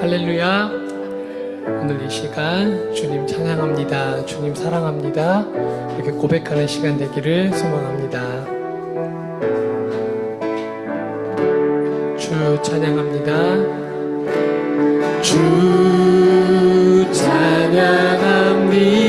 할렐루야. 오늘 이 시간 주님 찬양합니다. 주님 사랑합니다. 이렇게 고백하는 시간 되기를 소망합니다. 주 찬양합니다. 주 찬양합니다.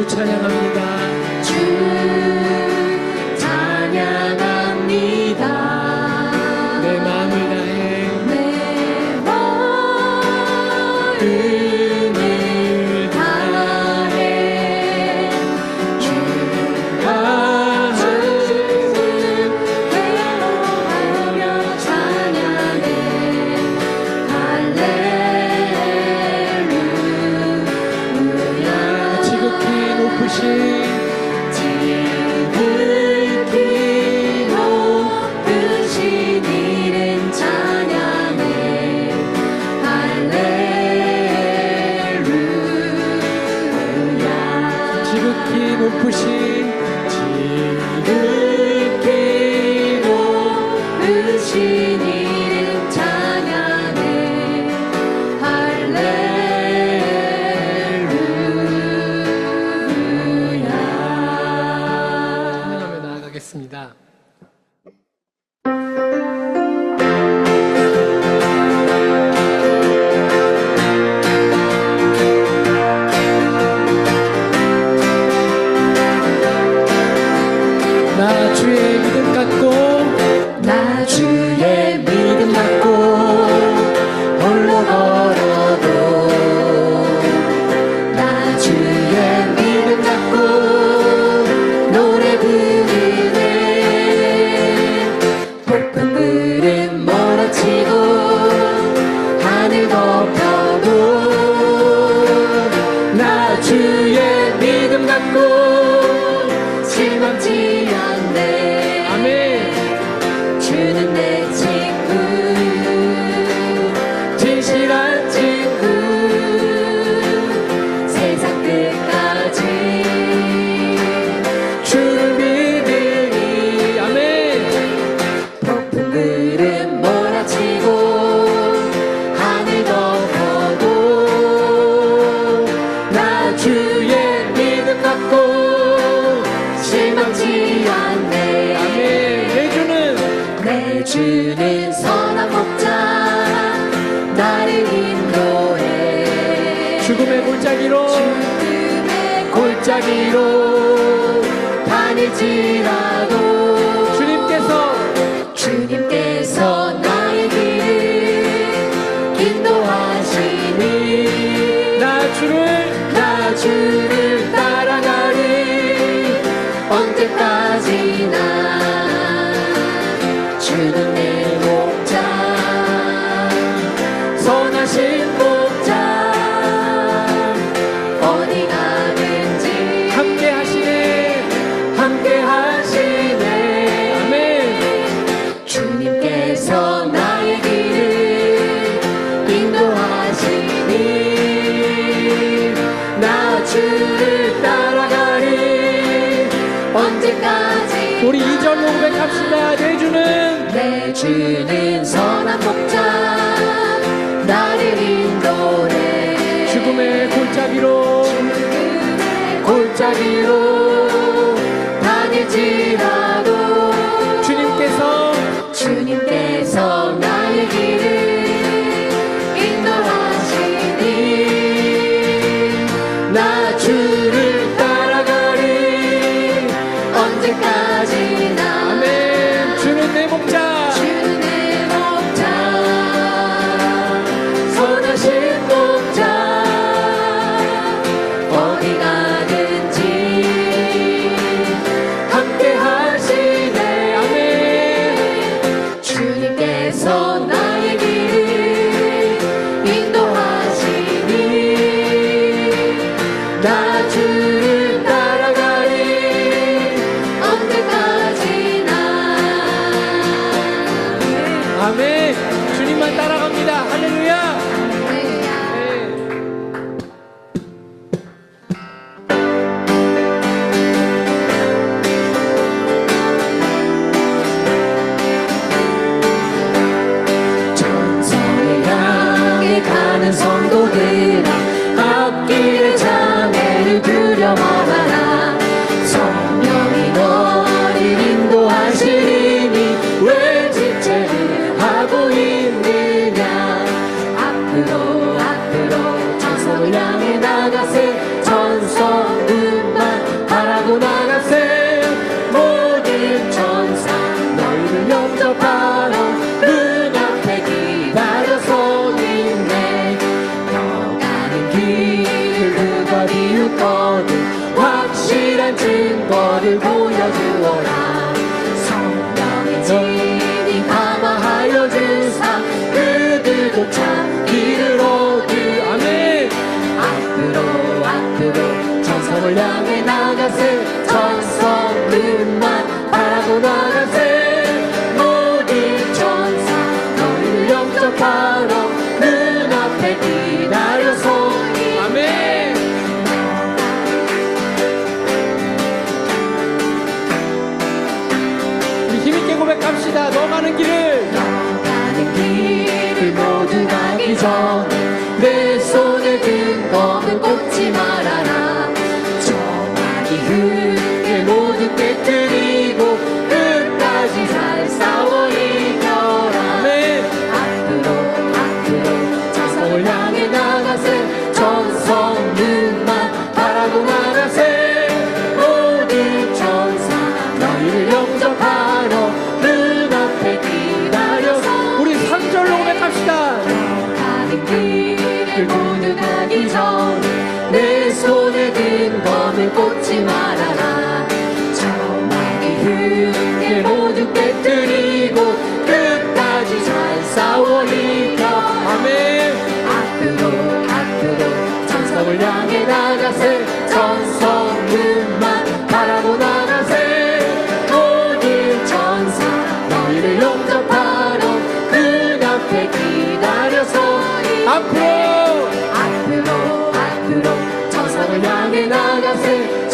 주 찬양합니다. 죽음의 골짜기로 죽음의 골짜기로 다닐지라도 주님께서 주님께서 나의 길을 인도하시니 나 주를 나 주를 따라가리 언제까지나 주는 내 목자 선하신 목자 골짜기로 골짜기로. 아멘. 주님만 따라갑니다. 할렐루야. Kuhin, Kuhin, Kuhin, Kuhin, 나갑시다. 너 가는 길을. 앞으로 앞으로 앞으로 천상을 향해 나가세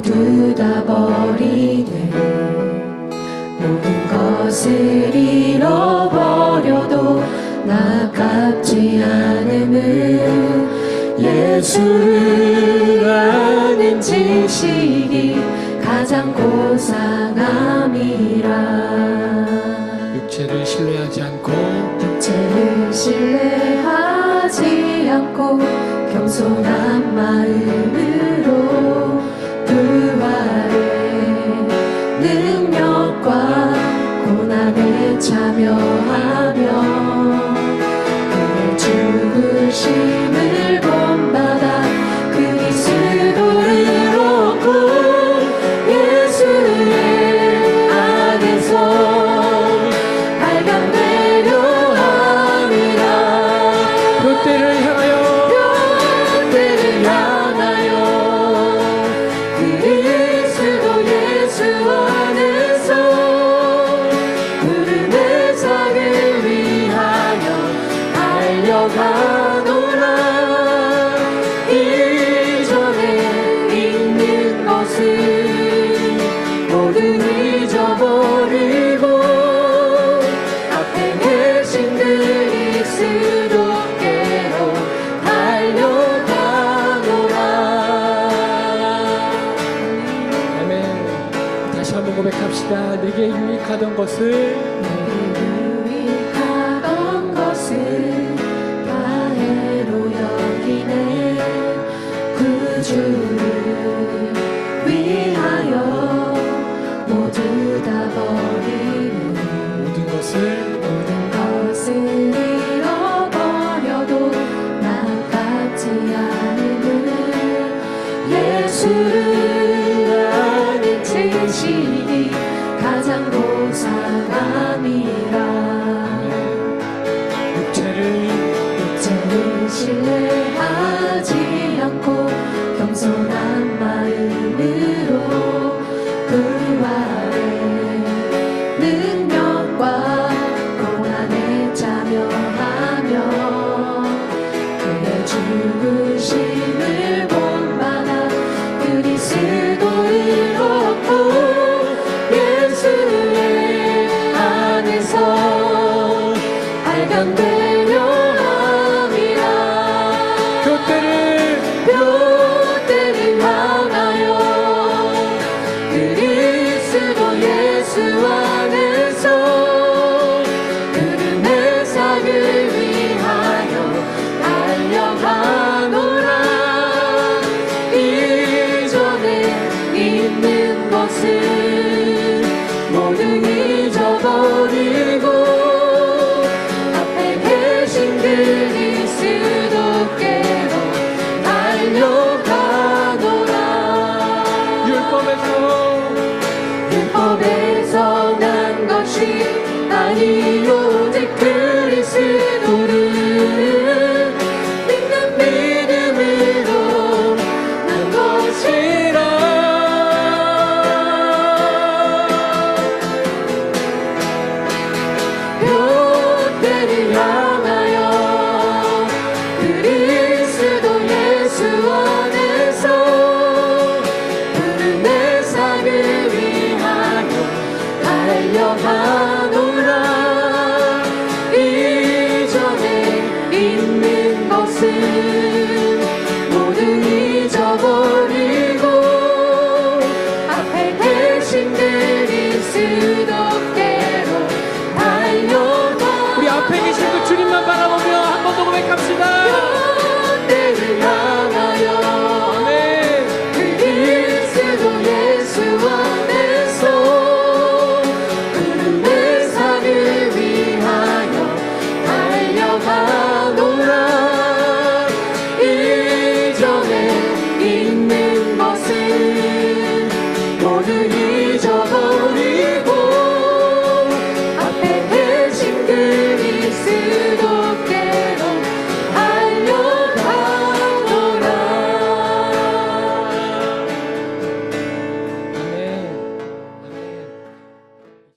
모두 다 버리되 모든 것을 잃어버려도 나깝지 않음은 예수를 아는 지식이 가장 고상함이라. 육체를 신뢰하지 않고 육체를 신뢰하지 않고 겸손한 마음 고백합시다. 내게 유익하던 것을 closer. to